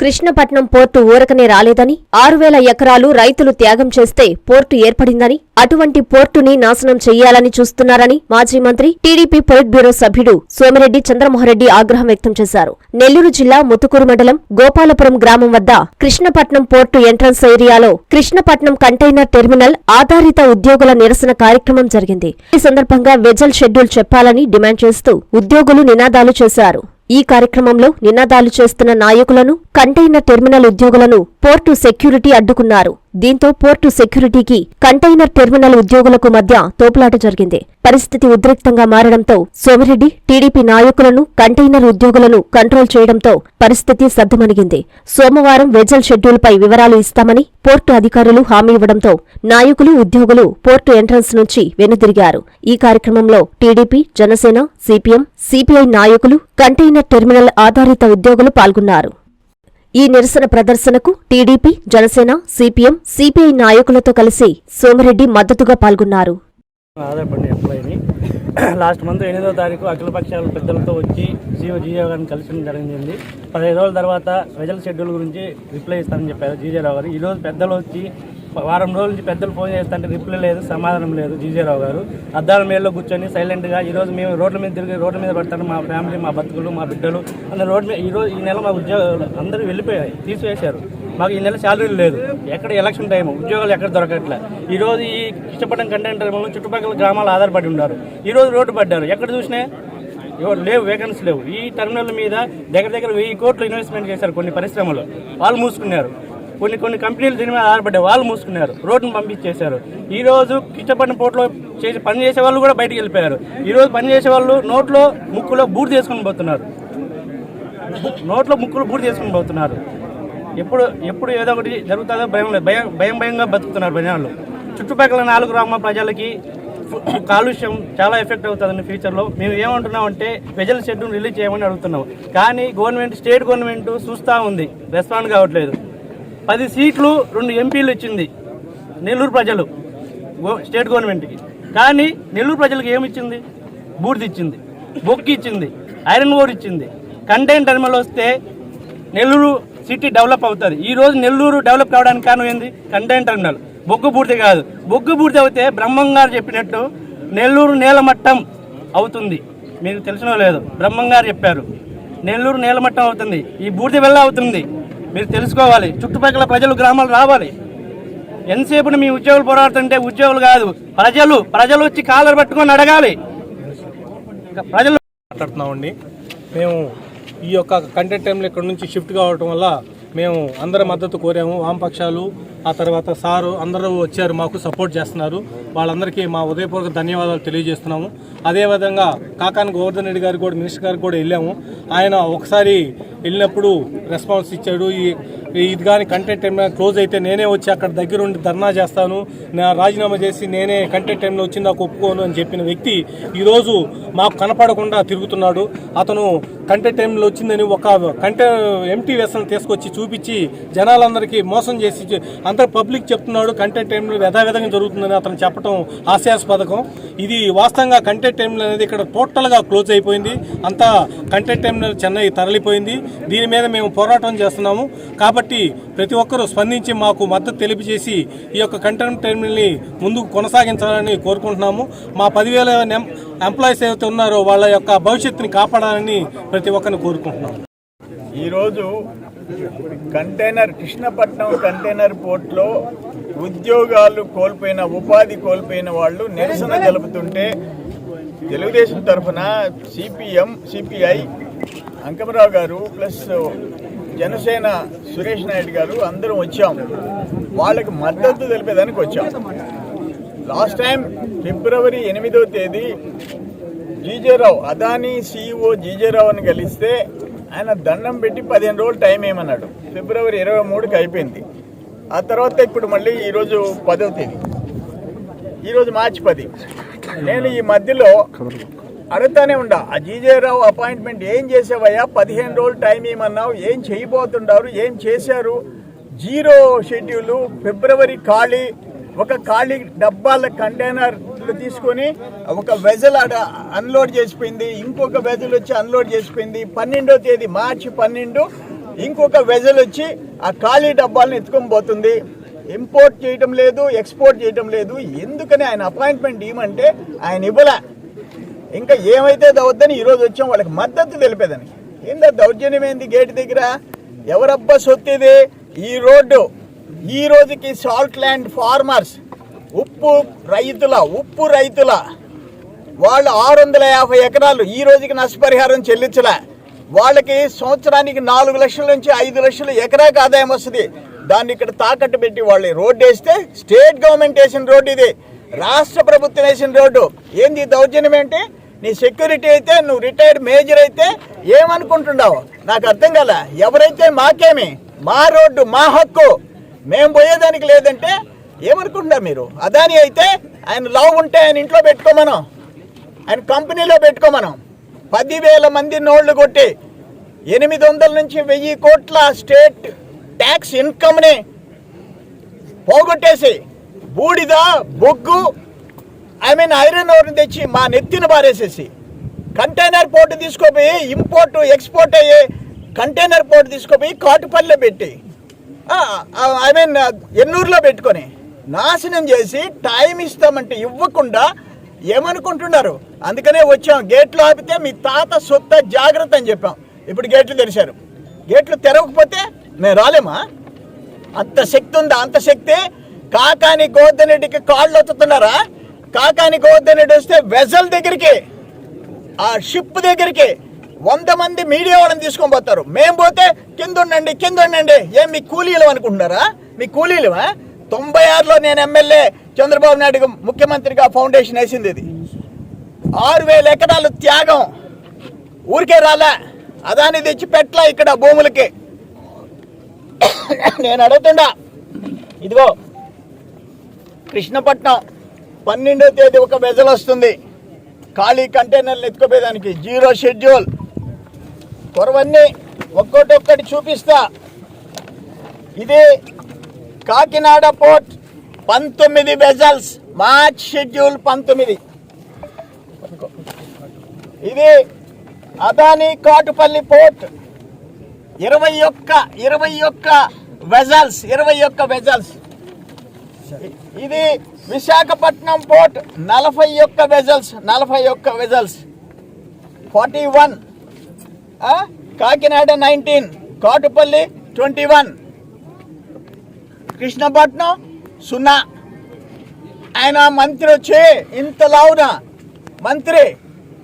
Krishnapatnam port ఊరకనే రాలేదని ఆరు వేల ఎకరాలు రైతులు త్యాగం చేస్తే పోర్టు ఏర్పడిందని అటువంటి పోర్టుని నాశనం చెయ్యాలని చూస్తున్నారని మాజీ మంత్రి టీడీపీ పొలిట్ బ్యూరో సభ్యుడు సోమిరెడ్డి చంద్రమోహన్రెడ్డి ఆగ్రహం వ్యక్తం చేశారు. నెల్లూరు జిల్లా ముతుకూరు మండలం గోపాలపురం గ్రామం వద్ద కృష్ణపట్నం పోర్టు ఎంట్రన్స్ ఏరియాలో కృష్ణపట్నం కంటైనర్ టెర్మినల్ ఆధారిత ఉద్యోగుల నిరసన కార్యక్రమం జరిగింది. ఈ సందర్భంగా వెజల్ షెడ్యూల్ చెప్పాలని డిమాండ్ చేస్తూ ఉద్యోగులు నినాదాలు చేశారు. ఈ కార్యక్రమంలో నినాదాలు చేస్తున్న నాయకులను కంటైనర్ టెర్మినల్ ఉద్యోగులను పోర్టు సెక్యూరిటీ అడ్డుకున్నారు. దీంతో పోర్టు సెక్యూరిటీకి కంటైనర్ టెర్మినల్ ఉద్యోగులకు మధ్య తోపులాట జరిగింది. పరిస్థితి ఉద్రిక్తంగా మారడంతో సోమిరెడ్డి టీడీపీ నాయకులను కంటైనర్ ఉద్యోగులను కంట్రోల్ చేయడంతో పరిస్థితి సద్దుమణిగింది సోమవారం వెజల్ షెడ్యూల్పై వివరాలు ఇస్తామని పోర్టు అధికారులు హామీ ఇవ్వడంతో నాయకులు ఉద్యోగులు పోర్టు ఎంట్రన్స్ నుంచి వెనుదిరిగారు. ఈ కార్యక్రమంలో టీడీపీ జనసేన సిపిఎం సిపిఐ నాయకులు కంటైనర్ టెర్మినల్ ఆధారిత ఉద్యోగులు పాల్గొన్నారు. ఈ నిరసన ప్రదర్శనకు టీడీపీ జనసేన సిపిఎం సిపిఐ నాయకులతో కలిసి సోమిరెడ్డి మద్దతుగా పాల్గొన్నారు. లాస్ట్ మంత్ ఎనిమిదో తారీఖు అఖిలపక్షాల పెద్దలతో వచ్చి జీవో జీజే గారిని కలిసి జరిగింది. పదిహేను రోజుల తర్వాత ప్రజల షెడ్యూల్ గురించి రిప్లై ఇస్తానని చెప్పారు జీజేరావు గారు. ఈరోజు పెద్దలు వచ్చి వారం రోజుల నుంచి పెద్దలు ఫోన్ చేస్తుంటే రిప్లై లేదు సమాధానం లేదు జీజేరావు గారు. అద్దాల మేడలో కూర్చొని సైలెంట్గా ఈరోజు మేము రోడ్ల మీద తిరిగి రోడ్ల మీద పడతాను మా ఫ్యామిలీ మా బతుకులు మా బిడ్డలు అందరు రోడ్ల మీద ఈరోజు ఈ నెల మా ఉద్యోగాలు అందరూ వెళ్ళిపోయాయి తీసివేశారు. మాకు ఈ నెల శాలరీ లేదు. ఎక్కడ ఎలక్షన్ టైం ఉద్యోగాలు ఎక్కడ దొరకట్లే. ఈ రోజు ఈ ఇష్టపడిన కంటెంట్ చుట్టుపక్కల గ్రామాలు ఆధారపడి ఉన్నారు. ఈరోజు రోడ్డు పడ్డారు. ఎక్కడ చూసినా ఎవరు లేవు వేకెన్సీ లేవు. ఈ టెర్మినల్ మీద దగ్గర దగ్గర వెయ్యి కోట్లు ఇన్వెస్ట్మెంట్ చేశారు కొన్ని పరిశ్రమలు. వాళ్ళు మూసుకున్నారు. కొన్ని కొన్ని కంపెనీలు దీని మీద ఆధారపడ్డాయి. వాళ్ళు మూసుకున్నారు. రోడ్డును పంపించేశారు. ఈ రోజు కిష్టపడిన పోర్టులో చేసి పని చేసే వాళ్ళు కూడా బయటకు వెళ్ళిపోయారు. ఈ రోజు పని చేసే వాళ్ళు నోట్లో ముక్కులో బూడి చేసుకుని పోతున్నారు. నోట్లో ముక్కులు బూడి చేసుకుని పోతున్నారు. ఎప్పుడు ఎప్పుడు ఏదో ఒకటి జరుగుతుందో భయం లేదు. భయం భయం భయంగా బతుకుతున్నారు ప్రజలు చుట్టుపక్కల నాలుగు గ్రామ ప్రజలకి కాలుష్యం చాలా ఎఫెక్ట్ అవుతుందండి ఫ్యూచర్లో. మేము ఏమంటున్నామంటే ప్రజల షెడ్యూల్ రిలీజ్ చేయమని అడుగుతున్నాం. కానీ గవర్నమెంట్ స్టేట్ గవర్నమెంట్ చూస్తూ ఉంది. రెస్పాండ్ కావట్లేదు. పది సీట్లు రెండు ఎంపీలు ఇచ్చింది నెల్లూరు ప్రజలు గో- స్టేట్ గవర్నమెంట్కి. కానీ నెల్లూరు ప్రజలకు ఏమి ఇచ్చింది? బూడిద ఇచ్చింది బొక్కి ఇచ్చింది ఐరన్ ఓర్ ఇచ్చింది. కంటైన్ టర్మినల్ వస్తే నెల్లూరు సిటీ డెవలప్ అవుతుంది. ఈ రోజు నెల్లూరు డెవలప్ కావడానికి కారణం ఏంది? Container terminal. బొగ్గు పూర్తి కాదు. బొగ్గు పూర్తి అయితే బ్రహ్మంగారు చెప్పినట్టు నెల్లూరు నేలమట్టం అవుతుంది. మీకు తెలిసిన లేదు బ్రహ్మంగారు చెప్పారు. నెల్లూరు నేలమట్టం అవుతుంది. ఈ బూడిద వెళ్ళ అవుతుంది. మీరు తెలుసుకోవాలి. చుట్టుపక్కల ప్రజలు గ్రామాలు రావాలి. ఎంతసేపు మీ ఉద్యోగులు పోరాడుతుంటే ఉద్యోగులు కాదు ప్రజలు ప్రజలు వచ్చి కాలర్ పట్టుకొని అడగాలి. ప్రజలు మాట్లాడుతున్నామండి. మేము ఈ యొక్క కంటెంట్ టైంలో ఇక్కడ నుంచి షిఫ్ట్ కావడం వల్ల మేము అందరి మద్దతు కోరాము. వామపక్షాలు ఆ తర్వాత సారు అందరూ వచ్చారు మాకు సపోర్ట్ చేస్తున్నారు. వాళ్ళందరికీ మా ఉదయపూర్వక ధన్యవాదాలు తెలియజేస్తున్నాము. అదేవిధంగా కాకాని గోవర్ధన్ రెడ్డి గారికి కూడా మినిస్టర్ గారికి కూడా వెళ్ళాము. ఆయన ఒకసారి వెళ్ళినప్పుడు రెస్పాన్స్ ఇచ్చాడు. ఈ ఇది కానీ కంటెంట్ టైం క్లోజ్ అయితే నేనే వచ్చి అక్కడ దగ్గర ఉండి ధర్నా చేస్తాను. నా రాజీనామా చేసి నేనే కంటెంట్ టైంలో వచ్చి నాకు ఒప్పుకోను అని చెప్పిన వ్యక్తి ఈరోజు మాకు కనపడకుండా తిరుగుతున్నాడు. అతను కంటెంట్ టైంలో వచ్చిందని ఒక కంటె ఎంటీ వెసల్ని తీసుకొచ్చి చూపించి జనాలందరికీ మోసం చేసి అంతా పబ్లిక్ చెప్తున్నాడు కంటెంట్ టైంలో యథావిధంగా జరుగుతుందని అతను చెప్పడం హాస్యాస్పదకం. ఇది వాస్తవంగా కంటెంట్ టైంలో అనేది ఇక్కడ టోటల్గా క్లోజ్ అయిపోయింది. అంతా కంటెంట్ టైంలో చెన్నై తరలిపోయింది. దీని మీద మేము పోరాటం చేస్తున్నాము. కాబట్టి ప్రతి ఒక్కరూ స్పందించి మాకు మద్దతు తెలియజేసి ఈ యొక్క కంటెంట్ టైంని ముందుకు కొనసాగించాలని కోరుకుంటున్నాము. మా పదివేల ఎంప్లాయీస్ ఏవైతే ఉన్నారో వాళ్ళ యొక్క భవిష్యత్తుని కాపాడాలని ప్రతి ఒక్కరిని కోరుకుంటున్నాము. ఈరోజు కంటైనర్ కృష్ణపట్నం కంటైనర్ పోర్ట్లో ఉద్యోగాలు కోల్పోయిన ఉపాధి కోల్పోయిన వాళ్ళు నిరసన జరుపుతుంటే తెలుగుదేశం తరఫున సిపిఎం సిపిఐ అంకమరావు గారు ప్లస్ జనసేన సురేష్ నాయుడు గారు అందరం వచ్చాం. వాళ్ళకి మద్దతు తెలిపేదానికి వచ్చాం. లాస్ట్ టైం ఫిబ్రవరి ఎనిమిదో తేదీ జీజేరావు అదానీ సీఈఓ జీజేరావుని కలిస్తే ఆయన దండం పెట్టి పదిహేను రోజులు టైం ఏమన్నాడు? ఫిబ్రవరి ఇరవై మూడుకి అయిపోయింది. ఆ తర్వాత ఇప్పుడు మళ్ళీ ఈరోజు పదో తేదీ. ఈరోజు మార్చి పది. నేను ఈ మధ్యలో అడుగుతానే ఉండా. ఆ జీజేరావు అపాయింట్మెంట్ ఏం చేసావయ్యా? పదిహేను రోజులు టైం ఏమన్నావు? ఏం చేయబోతుండారు? ఏం చేశారు? జీరో షెడ్యూలు ఫిబ్రవరి ఖాళీ. ఒక ఖాళీ డబ్బాల కంటైనర్ తీసుకొని ఒక వెజల్ ఆడ అన్లోడ్ చేసిపోయింది ఇంకొక వెజల్ వచ్చి అన్లోడ్ చేసిపోయింది. పన్నెండో తేదీ మార్చి పన్నెండు ఇంకొక వెజల్ వచ్చి ఆ ఖాళీ డబ్బాలను ఎత్తుకొని పోతుంది. ఇంపోర్ట్ చేయటం లేదు ఎక్స్పోర్ట్ చేయటం లేదు. ఎందుకని ఆయన అపాయింట్మెంట్ ఇవ్వమంటే ఆయన ఇవ్వలే. ఇంకా ఏమైతే దవద్దని ఈరోజు వచ్చాం వాళ్ళకి మద్దతు తెలిపేదని. ఏందా దౌర్జన్యం ఏంది గేట్ దగ్గర? ఎవరబ్బా సొత్తిది? ఈ రోడ్డు ఈ రోజుకి సాల్ట్ ల్యాండ్ ఫార్మర్స్ ఉప్పు రైతుల ఉప్పు రైతుల. వాళ్ళు ఆరు వందల యాభై ఎకరాలు ఈ రోజుకి నష్టపరిహారం చెల్లించలే. వాళ్ళకి సంవత్సరానికి నాలుగు లక్షల నుంచి ఐదు లక్షలు ఎకరాకి ఆదాయం వస్తుంది. దాన్ని ఇక్కడ తాకట్టు పెట్టి వాళ్ళు రోడ్డు వేస్తే స్టేట్ గవర్నమెంట్ వేసిన రోడ్డు ఇది. రాష్ట్ర ప్రభుత్వం వేసిన రోడ్డు. ఏంది దౌర్జన్యం ఏంటి? నీ సెక్యూరిటీ అయితే నువ్వు రిటైర్డ్ మేజర్ అయితే ఏమనుకుంటున్నావు? నాకు అర్థం కదా ఎవరైతే మాకేమి? మా రోడ్డు మా హక్కు. మేము పోయేదానికి లేదంటే ఏమనుకుంటున్నారు మీరు? అదాని అయితే ఆయన లవ్ ఉంటే ఆయన ఇంట్లో పెట్టుకోమను. ఆయన కంపెనీలో పెట్టుకోమను. పదివేల మంది నోళ్ళు కొట్టి ఎనిమిది వందల నుంచి వెయ్యి కోట్ల స్టేట్ ట్యాక్స్ ఇన్కమ్ని పోగొట్టేసి బూడిద బొగ్గు ఐ మీన్ ఐరన్ ఓర్ని తెచ్చి మా నెత్తిన బారేసేసి కంటైనర్ పోర్టు తీసుకుపోయి ఇంపోర్ట్ ఎక్స్పోర్ట్ అయ్యే కంటైనర్ పోర్టు తీసుకుపోయి కాటుపల్లిలో పెట్టి ఐ మీన్ ఎన్నూరులో పెట్టుకొని నాశనం చేసి టైం ఇస్తామంటే ఇవ్వకుండా ఏమనుకుంటున్నారు? అందుకనే వచ్చాం. గేట్లు ఆపితే మీ తాత సొత్త జాగ్రత్త అని చెప్పాం. ఇప్పుడు గేట్లు తెరిచారు. గేట్లు తెరవకపోతే మేము రాలేమా? అంత శక్తి ఉందా? అంత శక్తి? కాకాని గోవర్ధనరెడ్డికి కాళ్ళు ఒత్తుతున్నారా? కాకాని గోవర్ధనరెడ్డి వస్తే వెజల్ దగ్గరికి ఆ షిప్ దగ్గరికి వంద మంది మీడియా వాళ్ళని తీసుకొని పోతారు. మేము పోతే కింద ఉండండి కింద ఉండండి. ఏం మీ కూలీలు అనుకుంటున్నారా? మీ కూలీలువా? తొంభై ఆరులో నేను ఎమ్మెల్యే చంద్రబాబు నాయుడు ముఖ్యమంత్రిగా ఫౌండేషన్ వేసింది ఇది. ఆరు వేల ఎకరాలు త్యాగం. ఊరికే రాలే. అదాని తెచ్చి పెట్ల ఇక్కడ భూములకి. నేను అడుగుతుండా ఇదిగో కృష్ణపట్నం పన్నెండో తేదీ ఒక వెజల్ వస్తుంది. ఖాళీ కంటైనర్లు ఎత్తుకుపోయేదానికి జీరో షెడ్యూల్. కొరవన్నీ ఒక్కోటి ఒక్కటి చూపిస్తా. ఇది కాకినాడ పోర్ట్ పంతొమ్మిది వెజల్స్ మార్చ్ షెడ్యూల్ పంతొమ్మిది. ఇది అదాని కాటుపల్లి పోర్ట్. ఇరవై ఒక్క ఇరవై ఒక్క వెజల్స్ ఇరవై ఒక్క వెజల్స్. ఇది విశాఖపట్నం పోర్ట్ నలభై ఒక్క వెజల్స్ నలభై ఒక్క vessels. Forty one Kakinada nineteen Katupalli twenty one. Krishnapatnam సున్నా. ఆయన మంత్రి వచ్చి ఇంత లావున మంత్రి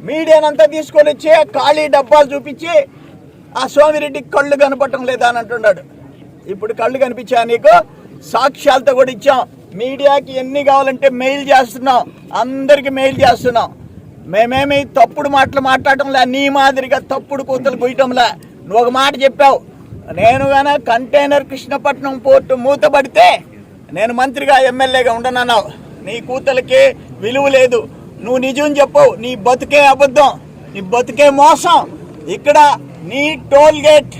మీడియానంతా తీసుకొని వచ్చి ఖాళీ డబ్బాలు చూపించి ఆ సోమిరెడ్డికి కళ్ళు కనపడటం లేదా అని అంటున్నాడు. ఇప్పుడు కళ్ళు కనిపించా నీకు? సాక్ష్యాలతో కూడా ఇచ్చాం. మీడియాకి ఎన్ని కావాలంటే మెయిల్ చేస్తున్నాం. అందరికి మెయిల్ చేస్తున్నాం. మేమేమి తప్పుడు మాటలు మాట్లాడటంలే? నీ మాదిరిగా తప్పుడు కూతలు పోయటంలే నువ్వు ఒక మాట చెప్పావు. నేను గాన కంటైనర్ కృష్ణపట్నం పోర్టు మూతపడితే నేను మంత్రిగా ఎమ్మెల్యేగా ఉండనన్నావు. నీ కూతలకి విలువ లేదు. నువ్వు నిజం చెప్పవు. నీ బతుకే అబద్ధం. నీ బతుకే మోసం. ఇక్కడ నీ టోల్ గేట్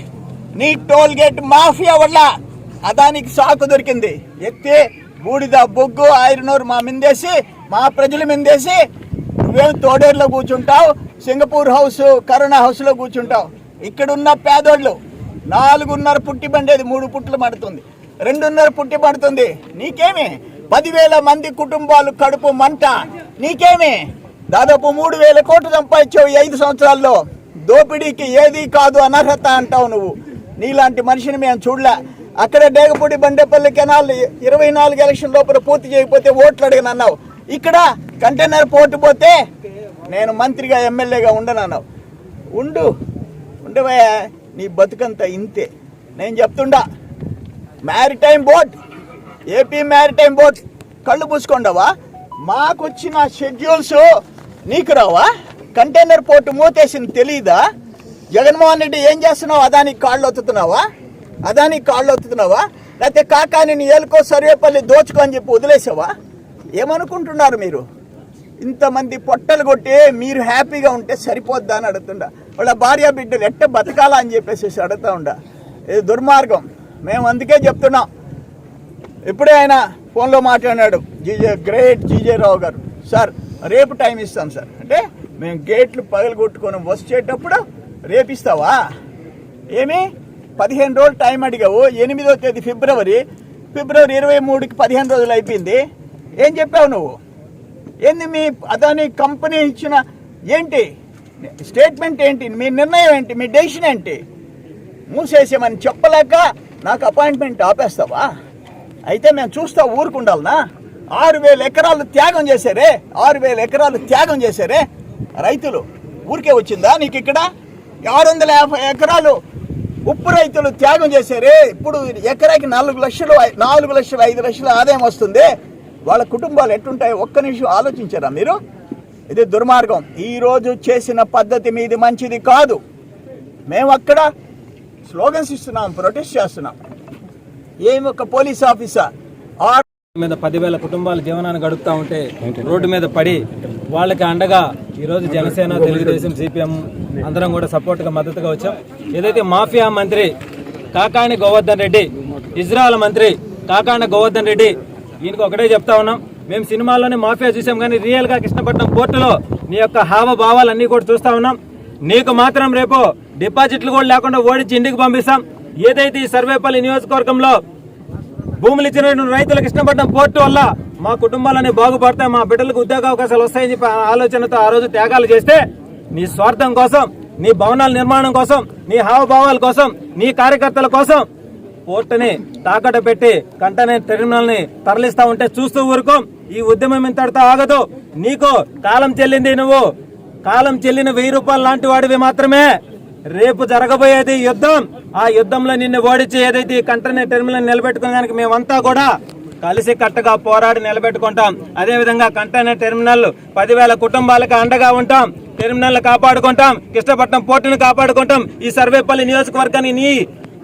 నీ టోల్ గేట్ మాఫియా వల్ల అదానికి సాకు దొరికింది. ఎత్తి బూడిద బొగ్గు ఐరనూరు మా మిందేసి మా ప్రజల మిందేసి నువ్వేం తోడేరులో కూర్చుంటావు? సింగపూర్ హౌస్ కరోనా హౌస్లో కూర్చుంటావు. ఇక్కడున్న పేదోళ్ళు నాలుగున్నర పుట్టి పండేది మూడు పుట్లు పడుతుంది రెండున్నర పుట్టి పడుతుంది నీకేమి? పదివేల మంది కుటుంబాలు కడుపు మంట. నీకేమి? దాదాపు మూడు వేల కోట్లు సంపాదించావు ఐదు సంవత్సరాల్లో. దోపిడీకి ఏది కాదు అనర్హత అంటావు నువ్వు. నీలాంటి మనిషిని మేము చూడలే. అక్కడ డేగపూడి బండేపల్లి కెనాల్ ఇరవై నాలుగు ఎలక్షన్ లోపల పూర్తి చేయకపోతే ఓట్లు అడిగిన అన్నావు. ఇక్కడ కంటైనర్ పోర్టు పోతే నేను మంత్రిగా ఎమ్మెల్యేగా ఉండనన్నావు ఉండు. ఉండవయ్యా. నీ బతుకంతా ఇంతే. నేను చెప్తుండా maritime board AP maritime board కళ్ళు పూసుకోండవా మాకొచ్చిన షెడ్యూల్స్ నీకు రావా? కంటైనర్ పోర్టు మూతేసింది తెలీదా? జగన్మోహన్ రెడ్డి ఏం చేస్తున్నావు? అదానికి కాళ్ళు ఒత్తుతున్నావా? అదానికి కాళ్ళు ఒత్తుతున్నావా? లేకపోతే కాకాని నీ ఏలుకో సర్వేపల్లి దోచుకో అని చెప్పి వదిలేసావా? ఏమనుకుంటున్నారు మీరు? ఇంతమంది పొట్టలు కొట్టి మీరు హ్యాపీగా ఉంటే సరిపోద్దా అని అడుగుతుండా. వాళ్ళ భార్య బిడ్డలు ఎట్ట బతకాలా అని చెప్పేసి అడుగుతా ఉండా. ఇది దుర్మార్గం. మేము అందుకే చెప్తున్నాం. ఇప్పుడే ఆయన ఫోన్లో మాట్లాడినాడు జీజే గ్రేట్ జీజే రావు గారు. సార్ రేపు టైం ఇస్తాం సార్. అంటే మేము గేట్లు పగలగొట్టుకొని వచ్చేటప్పుడు రేపిస్తావా? ఏమి? పదిహేను రోజులు టైం అడిగావు. ఎనిమిదో తేదీ ఫిబ్రవరి. ఫిబ్రవరి ఇరవై మూడుకి పదిహేను రోజులు అయిపోయింది. ఏం చెప్పావు నువ్వు? ఏంది మీ అదాని కంపెనీ ఇచ్చిన ఏంటి? స్టేట్మెంట్ ఏంటి? మీ నిర్ణయం ఏంటి? మీ డెసిషన్ ఏంటి? మూసేసామని చెప్పలేక నాకు అపాయింట్మెంట్ ఆపేస్తావా? అయితే మేము చూస్తా ఊరుకుండాలనా? ఆరు వేల ఎకరాలు త్యాగం చేశారే? ఆరు వేల ఎకరాలు త్యాగం చేశారే? రైతులు ఊరికే వచ్చిందా నీకు ఇక్కడ? ఆరు వందల యాభై ఎకరాలు ఉప్పు రైతులు త్యాగం చేశారే? ఇప్పుడు ఎకరాకి నాలుగు లక్షలు నాలుగు లక్షలు ఐదు లక్షల ఆదాయం వస్తుంది. వాళ్ళ కుటుంబాలు ఎట్టుంటాయో ఒక్క నిమిషం ఆలోచించారా మీరు? ఇది దుర్మార్గం. ఈ రోజు చేసిన పద్ధతి మీది మంచిది కాదు. మేము అక్కడ స్లోగన్స్ ఇస్తున్నాం ప్రొటెస్ట్ చేస్తున్నాం. ఏమి ఒక పోలీస్ ఆఫీసర్? ఆరు మీద పదివేల కుటుంబాలు జీవనాన్ని గడుపుతా ఉంటే రోడ్డు మీద పడి వాళ్ళకి అండగా ఈరోజు జనసేన తెలుగుదేశం సిపిఎం అందరం కూడా సపోర్ట్గా మద్దతుగా వచ్చాం. ఏదైతే మాఫియా మంత్రి కాకాని గోవర్ధన్ రెడ్డి ఇజ్రాయల్ మంత్రి కాకాని గోవర్ధన్ రెడ్డి ఈయనకి ఒకటే చెప్తా ఉన్నాం. మేము సినిమాల్లోనే మాఫియా చూసాం కానీ రియల్గా కృష్ణపట్నం పోర్టులో నీ యొక్క హావభావాలన్నీ కూడా చూస్తా ఉన్నాం. నీకు మాత్రం రేపు డిపాజిట్లు కూడా లేకుండా ఓడించి ఇంటికి పంపిస్తాం. ఏదైతే ఈ సర్వేపల్లి నియోజకవర్గంలో భూములు ఇచ్చిన రైతులకు కృష్ణపట్నం పోర్టు వల్ల మా కుటుంబాలని బాగుపడతాయి మా బిడ్డలకు ఉద్యోగ అవకాశాలు వస్తాయని చెప్పి ఆ ఆలోచనతో ఆ రోజు త్యాగాలు చేస్తే నీ స్వార్థం కోసం నీ భవనాల నిర్మాణం కోసం నీ హావభావాల కోసం నీ కార్యకర్తల కోసం పోర్టుని తాకట్టు పెట్టి కంటైనర్ టెర్మినల్ని తరలిస్తా ఉంటే చూస్తూ ఊరుకోం. ఈ ఉద్యమం ఇంతటితో ఆగదు. నీకు కాలం చెల్లింది నువ్వు. కాలం చెల్లిన వెయ్యి రూపాయలు లాంటి వాడివి మాత్రమే. రేపు జరగబోయేది యుద్ధం. ఆ యుద్ధంలో నిన్ను ఓడించి ఏదైతే ఈ కంటైనర్ టెర్మినల్ నిలబెట్టుకోవడానికి మేమంతా కూడా కలిసి కట్టగా పోరాడి నిలబెట్టుకుంటాం. అదే విధంగా కంటైనర్ టెర్మినల్ పదివేల కుటుంబాలకు అండగా ఉంటాం. టెర్మినల్ కాపాడుకుంటాం. కృష్ణపట్నం పోర్టును కాపాడుకుంటాం. ఈ సర్వేపల్లి నియోజకవర్గాన్ని నీ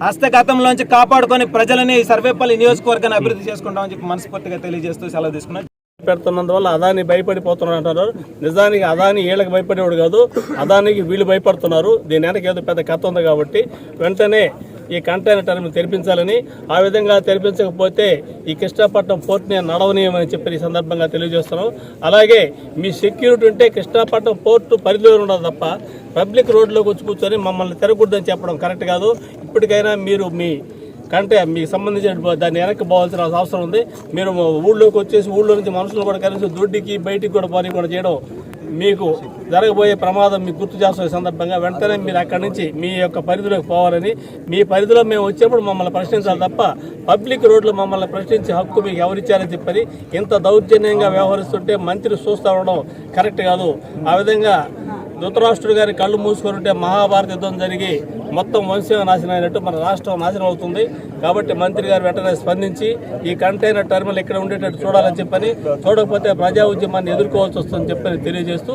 హస్తగతంలోంచి కాపాడుకొని ప్రజలని సర్వేపల్లి నియోజకవర్గాన్ని అభివృద్ధి చేసుకుంటామని చెప్పి మనస్ఫూర్తిగా తెలియజేస్తూ సెలవు తీసుకున్నాం. పెడుతున్నందువల్ల అదాని భయపడిపోతున్నాడు అంటారు నిజానికి అదాని వీళ్ళకి భయపడేవాడు కాదు. అదానికి వీళ్ళు భయపడుతున్నారు. దీని వెనక ఏదో పెద్ద కథ ఉంది కాబట్టి వెంటనే ఈ కంటైనర్ టర్మినల్ తెరిపించాలని ఆ విధంగా తెరిపించకపోతే ఈ కృష్ణాపట్నం పోర్ట్ని నడవనీయమని చెప్పి ఈ సందర్భంగా తెలియజేస్తున్నాం. అలాగే మీ సెక్యూరిటీ ఉంటే కృష్ణాపట్నం పోర్టు పరిధిలో ఉండదు తప్ప పబ్లిక్ రోడ్లోకి వచ్చి కూర్చొని మమ్మల్ని తిరగకూడదని చెప్పడం కరెక్ట్ కాదు. ఇప్పటికైనా మీరు మీ కంటే మీకు సంబంధించిన దాన్ని వెనక్కి పోవాల్సిన అవసరం ఉంది. మీరు ఊళ్ళోకి వచ్చేసి ఊళ్ళో నుంచి మనుషులు కూడా కలిసి దొడ్డికి బయటికి కూడా పోనీ కూడా చేయడం మీకు జరగబోయే ప్రమాదం మీకు గుర్తు చేస్తున్న సందర్భంగా వెంటనే మీరు అక్కడి నుంచి మీ యొక్క పరిధిలోకి పోవాలని మీ పరిధిలో మేము వచ్చేప్పుడు మమ్మల్ని ప్రశ్నించాలి తప్ప పబ్లిక్ రోడ్లు మమ్మల్ని ప్రశ్నించే హక్కు మీకు ఎవరిచ్చారని చెప్పని ఇంత దౌర్జన్యంగా వ్యవహరిస్తుంటే మంత్రి చూస్తూ ఉండడం కరెక్ట్ కాదు. ఆ విధంగా ధృతరాష్ట్రుడు గారి కళ్ళు మూసుకొని ఉంటే మహాభారత యుద్ధం జరిగి మొత్తం వంశం నాశనం అయినట్టు మన రాష్ట్రం నాశనం అవుతుంది. కాబట్టి మంత్రి గారు వెంటనే స్పందించి ఈ కంటైనర్ టర్మినల్ ఇక్కడ ఉండేటట్టు చూడాలని చెప్పని చూడకపోతే ప్రజా ఉద్యమాన్ని ఎదుర్కోవాల్సి వస్తుందని చెప్పని తెలియజేస్తూ